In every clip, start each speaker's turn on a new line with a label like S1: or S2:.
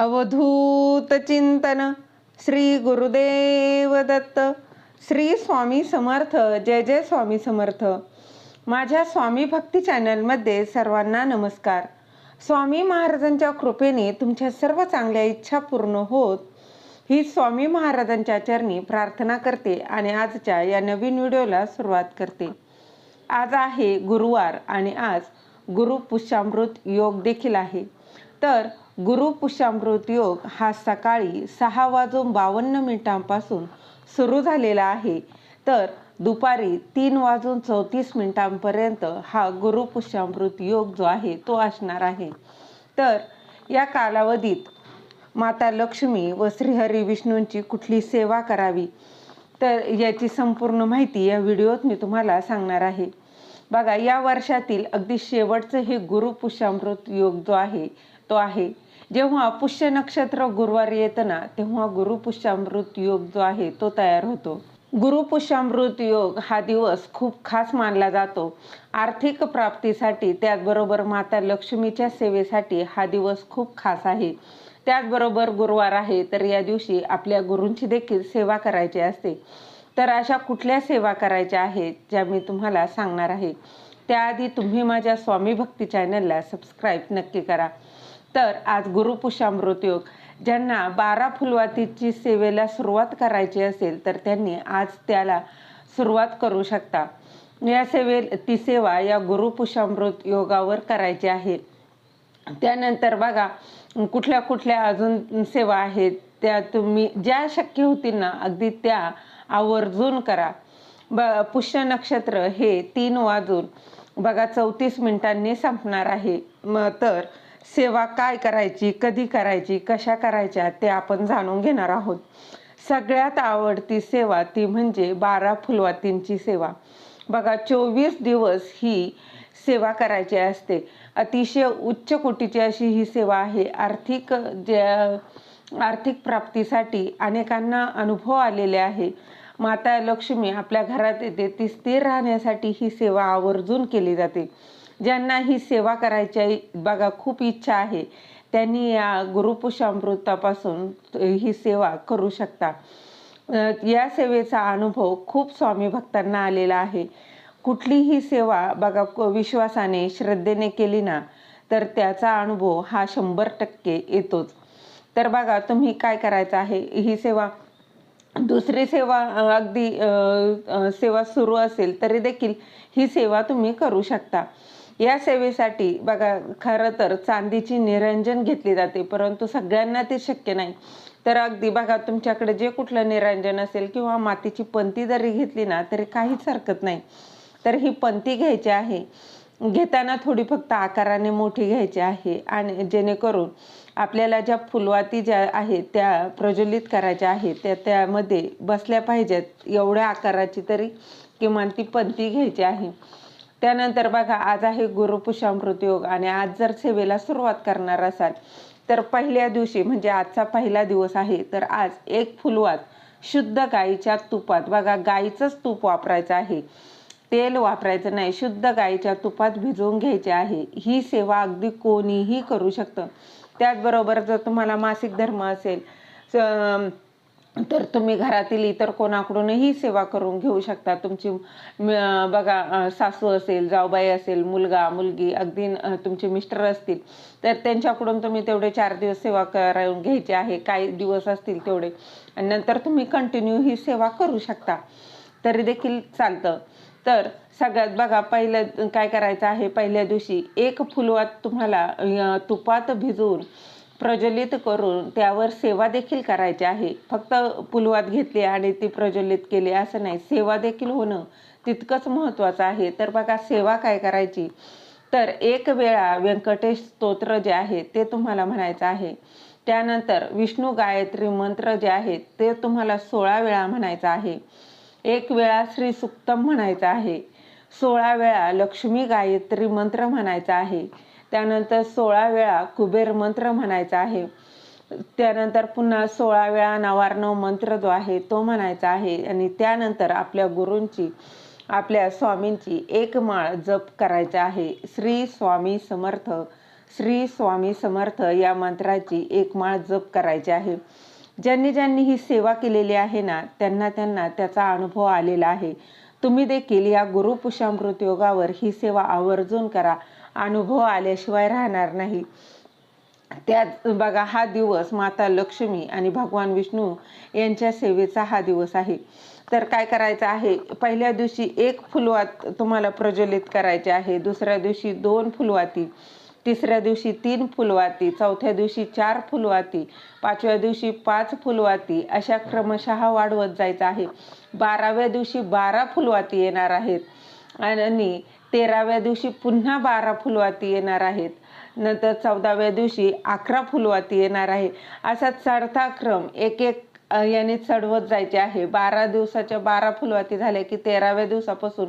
S1: अवधूत चिंतन श्री गुरुदेव दत्त श्री स्वामी समर्थ जय जय स्वामी समर्थ. माझ्या स्वामी भक्ती चॅनलमध्ये सर्वांना नमस्कार. स्वामी महाराजांच्या कृपेने तुमच्या सर्व चांगल्या इच्छा पूर्ण होत ही स्वामी महाराजांच्या चरणी प्रार्थना करते आणि आजच्या या नवीन व्हिडिओला सुरुवात करते. आज आहे गुरुवार आणि आज गुरु पुष्यामृत योग देखील आहे. तर गुरु पुष्यामृत योग हा सकाळी सहा वाजून बावन्न मिनिटांपासून सुरू झालेला आहे. तर दुपारी तीन वाजून चौतीस मिनिटांपर्यंत हा गुरु पुष्यामृत योग जो आहे तो असणार आहे. तर या कालावधीत माता लक्ष्मी व श्रीहरी विष्णूंची कुठली सेवा करावी? तर याची संपूर्ण माहिती या व्हिडिओत मी तुम्हाला सांगणार आहे. बघा या वर्षातील अगदी शेवटचं हे गुरु पुष्यामृत योग जो आहे तो आहे जेव्हा पुष्य नक्षत्र गुरुवार येतं ना तेव्हा गुरु पुष्यामृत योग जो आहे तो तयार होतो. गुरु पुष्यामृत योग हा दिवस खूप खास मानला जातो. आर्थिक प्राप्तीसाठी त्याचबरोबर माता लक्ष्मीच्या सेवेसाठी हा दिवस खूप खास आहे. त्याचबरोबर गुरुवार आहे तर या दिवशी आपल्या गुरूंची देखील सेवा करायची असते. तर अशा कुठल्या सेवा करायच्या आहेत ज्या मी तुम्हाला सांगणार आहे? त्याआधी तुम्ही माझ्या स्वामी भक्ती चॅनलला सबस्क्राईब नक्की करा. तर आज गुरुपुषामृत योग. ज्यांना बारा फुलवातीची सेवेला सुरुवात करायची असेल तर त्यांनी आज त्याला सुरुवात करू शकता. या सेवे ती सेवा या गुरुपुषामृत योगावर करायची आहे. त्यानंतर बघा कुठल्या कुठल्या अजून सेवा आहेत त्या तुम्ही ज्या शक्य होतील ना अगदी त्या आवर्जून करा. ब पुष्य नक्षत्र हे तीन वाजून बघा चौतीस मिनिटांनी संपणार आहे. मग तर सेवा काय करायची कधी करायची कशा करायच्या ते आपण जाणून घेणार आहोत. सगळ्यात आवडती सेवा ती म्हणजे बारा फुलवातींची सेवा. बघा चोवीस दिवस ही सेवा करायची असते. अतिशय उच्च कोटीची अशी ही सेवा आहे. आर्थिक ज्या आर्थिक प्राप्तीसाठी अनेकांना अनुभव आलेले आहे. माता लक्ष्मी आपल्या घरात येते ती स्थिर राहण्यासाठी ही सेवा आवर्जून केली जाते. ज्यांना ही सेवा करायची बघा खूप इच्छा आहे. त्यांनी या गुरुपुषामृतापासून ही सेवा करू शकता. या सेवेचा अनुभव खूप स्वामी भक्तांना आलेला आहे. कुठलीही सेवा बघा विश्वासाने श्रद्धेने केली ना तर त्याचा अनुभव हा शंभर टक्के येतोच. तर बघा तुम्ही काय करायचं आहे? ही सेवा दुसरी सेवा अगदी सेवा सुरू असेल तरी देखील ही सेवा तुम्ही करू शकता. या सेवेसाठी बघा खरं तर चांदीची निरंजन घेतली जाते परंतु सगळ्यांना ते शक्य नाही. तर अगदी बघा तुमच्याकडे जे कुठलं निरंजन असेल किंवा मातीची पंती जरी घेतली ना तरी काहीच हरकत नाही. तर ही पंती घ्यायची आहे. घेताना थोडी फक्त आकाराने मोठी घ्यायची आहे आणि जेणेकरून आपल्याला ज्या फुलवाती ज्या आहेत त्या प्रज्वलित करायच्या आहेत त्या त्यामध्ये बसल्या पाहिजेत एवढ्या आकाराची तरी किमान ती पंती घ्यायची आहे. त्यानंतर बघा आज आहे गुरुपुषामृत योग आणि आज जर सेवेला सुरुवात करणार असाल तर पहिल्या दिवशी म्हणजे आजचा पहिला दिवस आहे तर आज एक फुलवात शुद्ध गाईच्या तुपात. बघा गाईचंच तूप वापरायचं आहे. तेल वापरायचं नाही शुद्ध गाईच्या तुपात भिजवून घ्यायचे आहे. ही सेवा अगदी कोणीही करू शकतं. त्याचबरोबर जर तुम्हाला मासिक धर्म असेल तर तुम्ही घरातील इतर कोणाकडूनही सेवा करून घेऊ शकता. तुमची बघा सासू असेल जाऊबाई असेल मुलगा मुलगी अगदी तुमचे मिस्टर असतील तर त्यांच्याकडून तुम्ही तेवढे चार दिवस सेवा करून घ्यायची आहे. काही दिवस असतील तेवढे. आणि नंतर तुम्ही कंटिन्यू ही सेवा करू शकता. तरी देखील चालतं. तर सगळ्यात बघा पहिलं काय करायचं आहे? पहिल्या दिवशी एक फुलवात तुम्हाला तुपात भिजवून प्रज्वलित करून त्यावर सेवा देखील करायची आहे. फक्त पुलवात घेतली आणि ती प्रज्वलित केली असं नाही. सेवा देखील होणं तितकंच महत्त्वाचं आहे. तर बघा सेवा काय करायची? तर एक वेळा व्यंकटेश स्तोत्र जे आहे ते तुम्हाला म्हणायचं आहे. त्यानंतर विष्णू गायत्री मंत्र जे आहेत ते तुम्हाला सोळा वेळा म्हणायचं आहे. एक वेळा श्री सुक्तम म्हणायचं आहे. सोळा वेळा लक्ष्मी गायत्री मंत्र म्हणायचा आहे. त्यानंतर सोळा वेळा कुबेर मंत्र म्हणायचा आहे. त्यानंतर पुन्हा सोळा वेळा नवार्णव मंत्र जो आहे तो म्हणायचा आहे. आणि त्यानंतर आपल्या गुरूंची आपल्या स्वामींची एक माळ जप करायचा आहे. श्री स्वामी समर्थ श्री स्वामी समर्थ या मंत्राची एक माळ जप करायची आहे. ज्यांनी ज्यांनी ही सेवा केलेली आहे ना त्यांना त्यांना त्याचा अनुभव आलेला आहे. तुम्ही देखील या गुरुपुषामृत योगावर ही सेवा आवर्जून करा. अनुभव आल्याशिवाय राहणार नाही. त्यात बघा हा दिवस माता लक्ष्मी आणि भगवान विष्णू यांच्या सेवेचा हा दिवस आहे. तर काय करायचं आहे? पहिल्या दिवशी एक फुलवात तुम्हाला प्रज्वलित करायचे आहे. दुसऱ्या दिवशी दोन फुलवाती तिसऱ्या दिवशी तीन फुलवाती चौथ्या दिवशी चार फुलवाती पाचव्या दिवशी पाच फुलवाती अशा क्रमशः वाढवत जायचं आहे. बाराव्या दिवशी बारा फुलवाती येणार आहेत. आणि तेराव्या दिवशी पुन्हा बारा फुलवाती येणार आहेत. नंतर चौदाव्या दिवशी अकरा फुलवाती येणार आहे. असा चढता क्रम एक एक याने चढवत जायचे आहे. बारा दिवसाच्या बारा फुलवाती झाल्या की तेराव्या दिवसापासून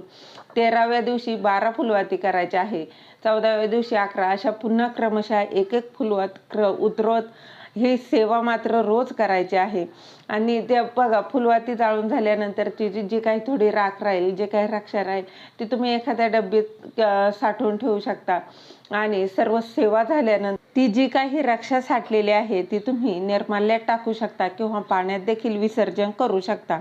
S1: तेराव्या दिवशी बारा फुलवाती करायच्या आहे. चौदाव्या दिवशी अकरा अशा पुन्हा क्रमशः एक एक फुलवात क्र उतरवत ही सेवा मात्र रोज करायची आहे. आणि त्या बघा फुलवाती जाळून झाल्यानंतर जी जी काही थोडी राख राहील जे काही रक्षा राहील ती तुम्ही एखाद्या डब्बीत साठवून ठेवू शकता. आणि सर्व सेवा झाल्यानंतर ती जी काही रक्षा साठलेली आहे ती तुम्ही निर्माल्यात टाकू शकता किंवा पाण्यात देखील विसर्जन करू शकता.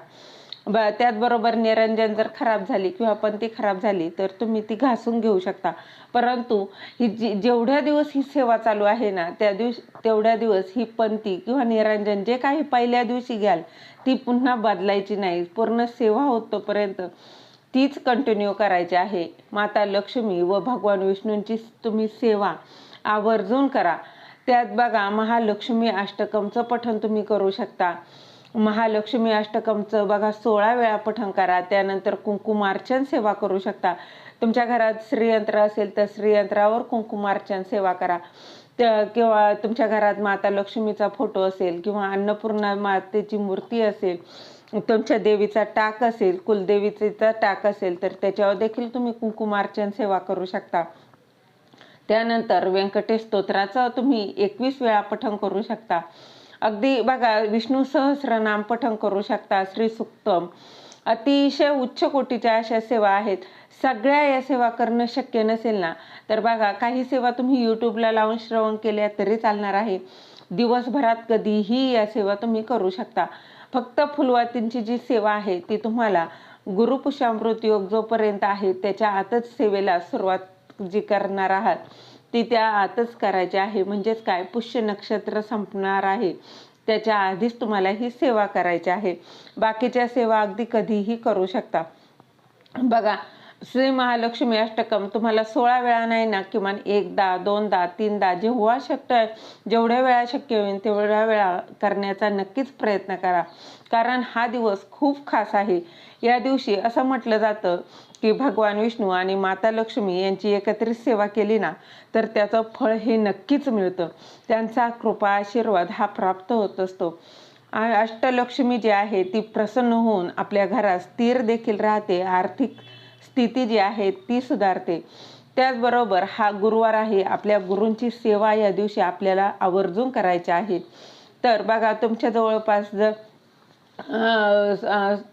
S1: ब त्याचबरोबर निरंजन जर खराब झाली किंवा पंथी खराब झाली तर तुम्ही ती घासून घेऊ शकता. परंतु ही जी जेवढ्या दिवस ही सेवा चालू आहे ना त्या दिवस तेवढ्या दिवस ही पंथी किंवा निरंजन जे काही पहिल्या दिवशी घ्याल ती पुन्हा बदलायची नाही. पूर्ण सेवा होत तोपर्यंत तीच कंटिन्यू करायची आहे. माता लक्ष्मी व भगवान विष्णूंची तुम्ही सेवा आवर्जून करा. त्यात बघा महालक्ष्मी अष्टकमचं पठण तुम्ही करू शकता. महालक्ष्मी अष्टकमचं बघा सोळा वेळा पठण करा त्यानंतर कुंकुमार्चन सेवा करू शकता. तुमच्या घरात श्रीयंत्र असेल तर श्रीयंत्रावर कुंकुमार्चन सेवा करा. किंवा तुमच्या घरात माता लक्ष्मीचा फोटो असेल किंवा अन्नपूर्णा मातेची मूर्ती असेल तुमच्या देवीचा टाक असेल कुलदेवीचा टाक असेल तर त्याच्यावर देखील तुम्ही कुंकुमार्चन सेवा करू शकता. त्यानंतर व्यंकटेश स्तोत्राचं तुम्ही एकवीस वेळा पठण करू शकता. अगदी बघा विष्णू सहस्रनाम पठण करू शकता श्री सुक्तम. अतिशय उच्च कोटीच्या अशा सेवा आहेत. सगळ्या या सेवा करणं शक्य नसेल ना? तर बघा काही सेवा तुम्ही यूट्यूबला लावून श्रवण केल्या तरी चालणार आहे. दिवसभरात कधीही या सेवा तुम्ही करू शकता. फक्त फुलवातींची जी सेवा आहे ती तुम्हाला गुरुपुषामृत योग जोपर्यंत आहे त्याच्या आतच सेवेला सुरुवात जी करणार आहात. ती त्या आतच करायची आहे. म्हणजेच काय? पुष्य नक्षत्र संपणार आहे. त्याच्या आधीच तुम्हाला ही सेवा करायची आहे. बाकीच्या सेवा अगदी कधीही करू शकता. बघा श्री महालक्ष्मी अष्टकम तुम्हाला सोळा वेळा नाही ना किमान एकदा दोनदा तीनदा जेव्हा शक्य आहे जेवढ्या वेळा शक्य होईल तेवढ्या वेळा करण्याचा नक्कीच प्रयत्न करा. कारण हा दिवस खूप खास आहे. या दिवशी असं म्हटलं जातं की भगवान विष्णू आणि माता लक्ष्मी यांची एकत्रित सेवा केली ना तर त्याचं फळ हे नक्कीच मिळतं. त्यांचा कृपा आशीर्वाद हा प्राप्त होत असतो. अष्टलक्ष्मी जी आहे ती प्रसन्न होऊन आपल्या घरात स्थिर देखील राहते. आर्थिक स्थिती जी आहे ती सुधारते. त्याचबरोबर हा गुरुवार आहे आपल्या गुरूंची सेवा या दिवशी आपल्याला आवर्जून करायची आहे. तर बघा तुमच्या जवळपास जर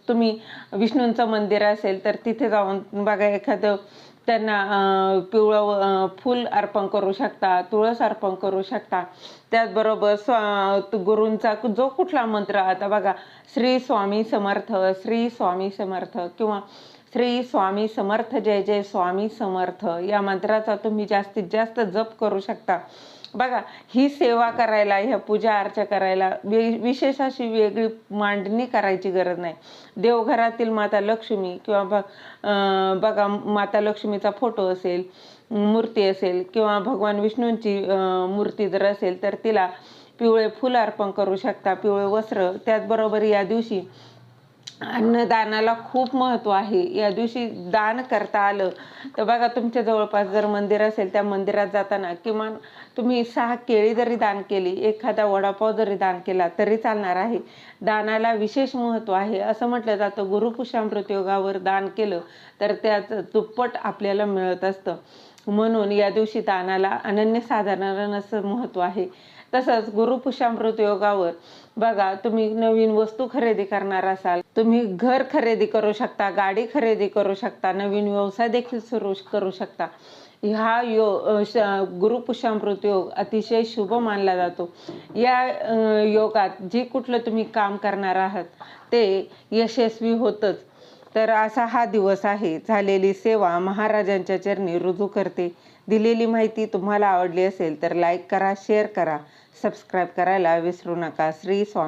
S1: तुम्ही विष्णूंचं मंदिर असेल तर तिथे जाऊन बघा एखादं त्यांना पिवळं फूल अर्पण करू शकता तुळस अर्पण करू शकता. त्याचबरोबर स्वा गुरूंचा जो कुठला मंत्र आता बघा श्री स्वामी समर्थ श्री स्वामी समर्थ किंवा श्री स्वामी समर्थ जय जय स्वामी समर्थ या मंत्राचा तुम्ही जास्तीत जास्त जप करू शकता. बघा ही सेवा करायला ह्या पूजा अर्चा करायला विशेष अशी वेगळी मांडणी करायची गरज नाही. देवघरातील माता लक्ष्मी किंवा बघा माता लक्ष्मीचा फोटो असेल मूर्ती असेल किंवा भगवान विष्णूंची मूर्ती जर असेल तर तिला पिवळे फुल अर्पण करू शकता पिवळे वस्त्र. त्याचबरोबर या दिवशी अन्नदानाला खूप महत्त्व आहे. या दिवशी दान करता आलं तर बघा तुमच्या जवळपास जर मंदिर असेल त्या मंदिरात जाताना किमान तुम्ही सहा केळी जरी दान केली एखादा वडापाव जरी दान केला तरी चालणार आहे. दानाला विशेष महत्त्व आहे. असं म्हटलं जातं गुरुपुषामृत योगावर दान केलं तर त्याचं दुप्पट आपल्याला मिळत असतं. म्हणून या दिवशी दानाला अनन्यसाधारण असं महत्त्व आहे. तसंच गुरुपुषामृत योगावर बघा तुम्ही नवीन वस्तू खरेदी करणार असाल तुम्ही घर खरेदी करू शकता गाडी खरेदी करू शकता नवीन व्यवसाय देखील सुरू करू शकता. हा यो श- गुरुपुषामृत योग अतिशय शुभ मानला जातो. या योगात जे कुठलं तुम्ही काम करणार आहात ते यशस्वी होतच. तर असा हा दिवस आहे झालेली सेवा महाराजांच्या चरणी रुजू करते. दिलेली माहिती तुम्हाला आवडली असेल तर लाईक करा शेअर करा सबस्क्राईब करायला विसरू नका. श्री स्वामी